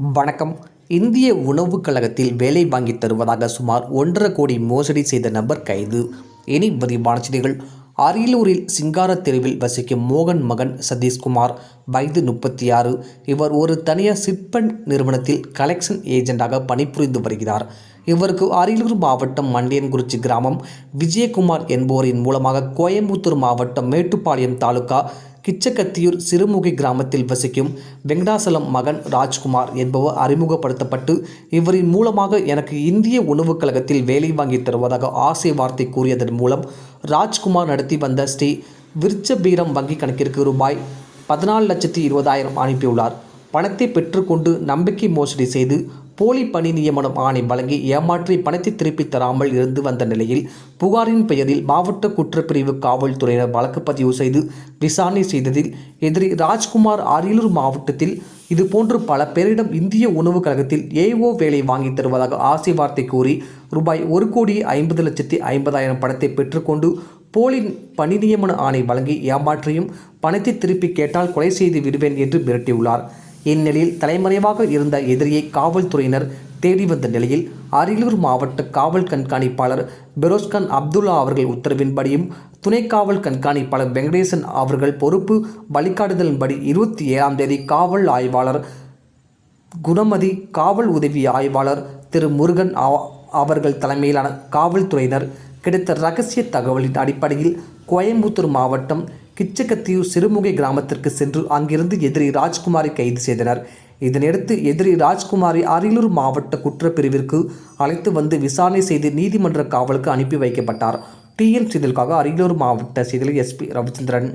வணக்கம். இந்திய உணவுக் கழகத்தில் வேலை வாங்கி தருவதாக சுமார் ஒன்றரை கோடி மோசடி செய்த நபர் கைது. இனி விரிவான செய்திகள். அரியலூரில் சிங்கார தெருவில் வசிக்கும் மோகன் மகன் சதீஷ்குமார் வயது முப்பத்தி ஆறு இவர் ஒரு தனியார் சிட்பண்ட் நிறுவனத்தில் கலெக்ஷன் ஏஜென்ட்டாக பணிபுரிந்து வருகிறார். இவருக்கு அரியலூர் மாவட்டம் மண்டியன்குறிச்சி கிராமம். விஜயகுமார் என்பவரின் மூலமாக கோயம்புத்தூர் மாவட்டம் மேட்டுப்பாளையம் தாலுகா கிச்சக்கத்தியூர் சிறுமுகை கிராமத்தில் வசிக்கும் வெங்கடாசலம் மகன் ராஜ்குமார் என்பவர் அறிமுகப்படுத்தப்பட்டு இவரின் மூலமாக எனக்கு இந்திய உணவுக் கழகத்தில் வேலை வாங்கி தருவதாக ஆசை வார்த்தை கூறியதன் மூலம் ராஜ்குமார் நடத்தி வந்த ஸ்ரீ விருச்சபீரம் வங்கி கணக்கிற்கு ரூபாய் பதினாலு லட்சத்தி இருபதாயிரம் அனுப்பியுள்ளார். பணத்தை பெற்றுக்கொண்டு நம்பிக்கை மோசடி செய்து போலி பணி நியமனம் ஆணை வழங்கி ஏமாற்றி பணத்தை திருப்பித் தராமல் இருந்து வந்த நிலையில் புகாரின் பெயரில் மாவட்ட குற்றப்பிரிவு காவல்துறையினர் வழக்கு பதிவு செய்து விசாரணை செய்ததில் எதிரி ராஜ்குமார் அரியலூர் மாவட்டத்தில் இதுபோன்று பல பேரிடம் இந்திய உணவுக் கழகத்தில் ஏஓ வேலை வாங்கி தருவதாக ஆசை வார்த்தை கூறி ரூபாய் ஒரு கோடி ஐம்பது லட்சத்தி ஐம்பதாயிரம் பணத்தை பெற்றுக்கொண்டு போலி பணி நியமன ஆணை வழங்கி ஏமாற்றியும் பணத்தை திருப்பி கேட்டால் கொலை செய்து விடுவேன் என்று மிரட்டியுள்ளார். இந்நிலையில் தலைமறைவாக இருந்த எதிரியை காவல்துறையினர் தேடி வந்த நிலையில் அரியலூர் மாவட்ட காவல் கண்காணிப்பாளர் பெரோஸ்கான் அப்துல்லா அவர்கள் உத்தரவின்படியும் துணை காவல் கண்காணிப்பாளர் வெங்கடேசன் அவர்கள் பொறுப்பு வழிகாட்டுதலின்படி இருபத்தி ஏழாம் தேதி காவல் ஆய்வாளர் குணமதி காவல் உதவி ஆய்வாளர் திரு முருகன் அவர்கள் தலைமையிலான காவல்துறையினர் கிடைத்த ரகசிய தகவலின் அடிப்படையில் கோயம்புத்தூர் மாவட்டம் கிச்சகத்தியூர் சிறுமுகை கிராமத்திற்கு சென்று அங்கிருந்து எதிரி ராஜ்குமாரை கைது செய்தனர். இதனையடுத்து எதிரி ராஜ்குமாரை அரியலூர் மாவட்ட குற்றப்பிரிவிற்கு அழைத்து வந்து விசாரணை செய்து நீதிமன்ற காவலுக்கு அனுப்பி வைக்கப்பட்டார். டிஎம் செய்திகளுக்காக அரியலூர் மாவட்ட செய்தியில் எஸ்பி ரவிச்சந்திரன்.